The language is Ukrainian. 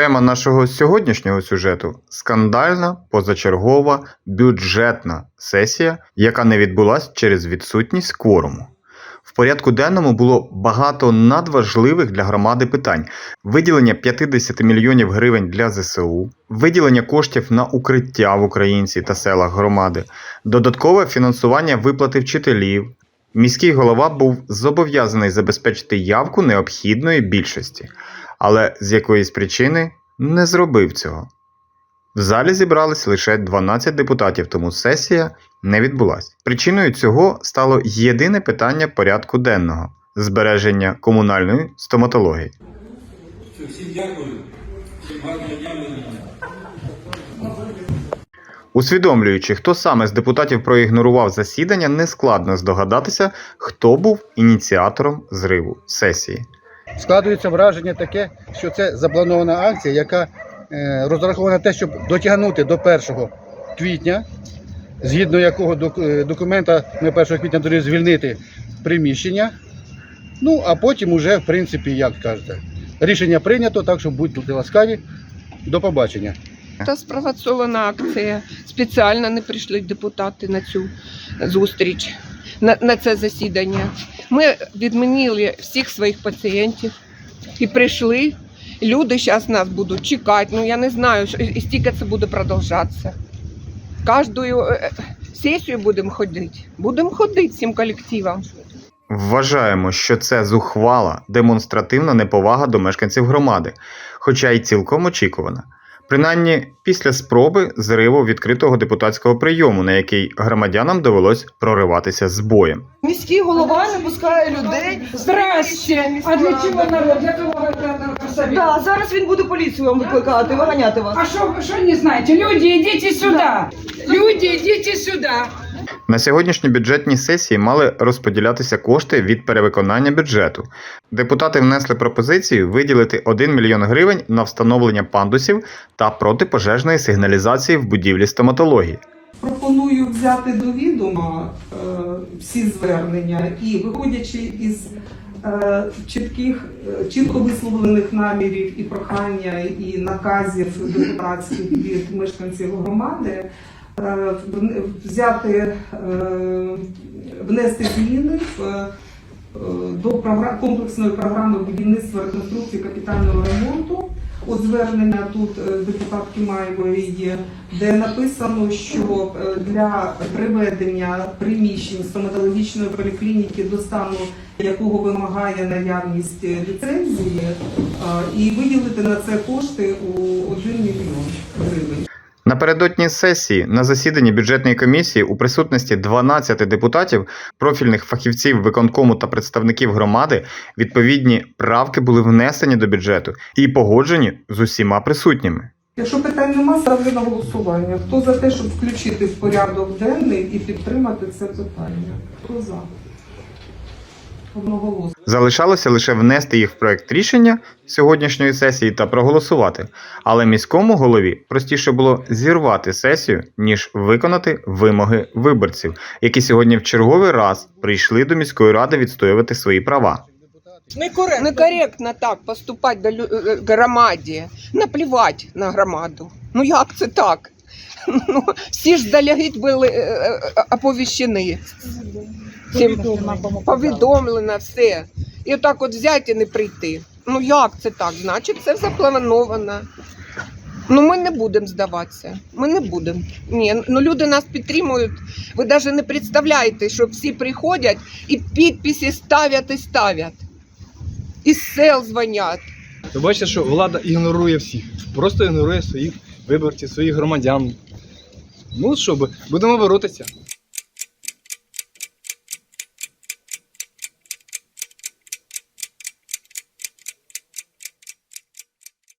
Тема нашого сьогоднішнього сюжету скандальна позачергова бюджетна сесія, яка не відбулась через відсутність кворуму. В порядку денному було багато надважливих для громади питань: виділення 50 мільйонів гривень для ЗСУ, виділення коштів на укриття в українці та селах громади, додаткове фінансування виплати вчителів. Міський голова був зобов'язаний забезпечити явку необхідної більшості, але з якоїсь причини не зробив цього. В залі зібрались лише 12 депутатів, тому сесія не відбулась. Причиною цього стало єдине питання порядку денного збереження комунальної стоматології. Усвідомлюючи, хто саме з депутатів проігнорував засідання, нескладно здогадатися, хто був ініціатором зриву сесії. Складується враження таке, що це запланована акція, яка е, розрахована на те, щоб дотягнути до 1 квітня, згідно якого е, документа ми 1 квітня повинні звільнити приміщення. Ну, а потім уже, в принципі, як кажете, рішення прийнято, так що будьте ласкаві. До побачення. Та спровоцована акція. Спеціально не прийшли депутати на цю зустріч, на, на це засідання. Ми відмінили всіх своїх пацієнтів і прийшли. Люди зараз нас будуть чекати. Ну я не знаю, стільки це буде продовжатися. Кожну е, сесію будемо ходити. Будемо ходити всім колективом. Вважаємо, що це зухвала демонстративна неповага до мешканців громади, хоча й цілком очікувана. Принаймні після спроби зриву відкритого депутатського прийому, на який громадянам довелось прориватися з боєм. Міський голова не пускає людей. Здрасте! А для чого народ? Для кого собі? Да, зараз він буде поліцію вам викликати, виганяти вас. А що, що не знаєте? Люди, йдіть сюди! Люди, йдіть сюди! На сьогоднішній бюджетній сесії мали розподілятися кошти від перевиконання бюджету. Депутати внесли пропозицію виділити 1 мільйон гривень на встановлення пандусів та протипожежної сигналізації в будівлі стоматології. Пропоную взяти до відома е, всі звернення і, виходячи із е, чітких, е, чітко висловлених намірів і прохання і наказів депутатських від мешканців громади, взяти, е, внести зміни в, е, до комплексної програми будівництва реконструкції капітального ремонту. От звернення тут е, депутатки Маєвої є, де написано, що е, для приведення приміщень стоматологічної поліклініки до стану, якого вимагає наявність е, ліцензії, е, і виділити на це кошти у 1 мільйон гривень. Напередодні сесії на засіданні бюджетної комісії у присутності 12 депутатів, профільних фахівців виконкому та представників громади відповідні правки були внесені до бюджету і погоджені з усіма присутніми. Якщо питань нема, ставлю на голосування. Хто за те, щоб включити в порядок денний і підтримати це питання? Хто за? Залишалося лише внести їх в проект рішення сьогоднішньої сесії та проголосувати. Але міському голові простіше було зірвати сесію, ніж виконати вимоги виборців, які сьогодні в черговий раз прийшли до міської ради відстоювати свої права. Некоректно так поступати до лю- е, громаді, наплівати на громаду. Ну як це так? Ну, всі ж залягіть були е, е, оповіщені. Всім повідомлено все. І отак от взяти і не прийти. Ну як це так? Значить, це заплановано. Ну, ми не будемо здаватися. Ми не будемо. Ні, ну люди нас підтримують. Ви навіть не представляєте, що всі приходять і підписи ставлять і ставлять. Із сел дзвонять. Ви бачите, що влада ігнорує всіх, просто ігнорує своїх виборців, своїх громадян. Ну що, будемо боротися.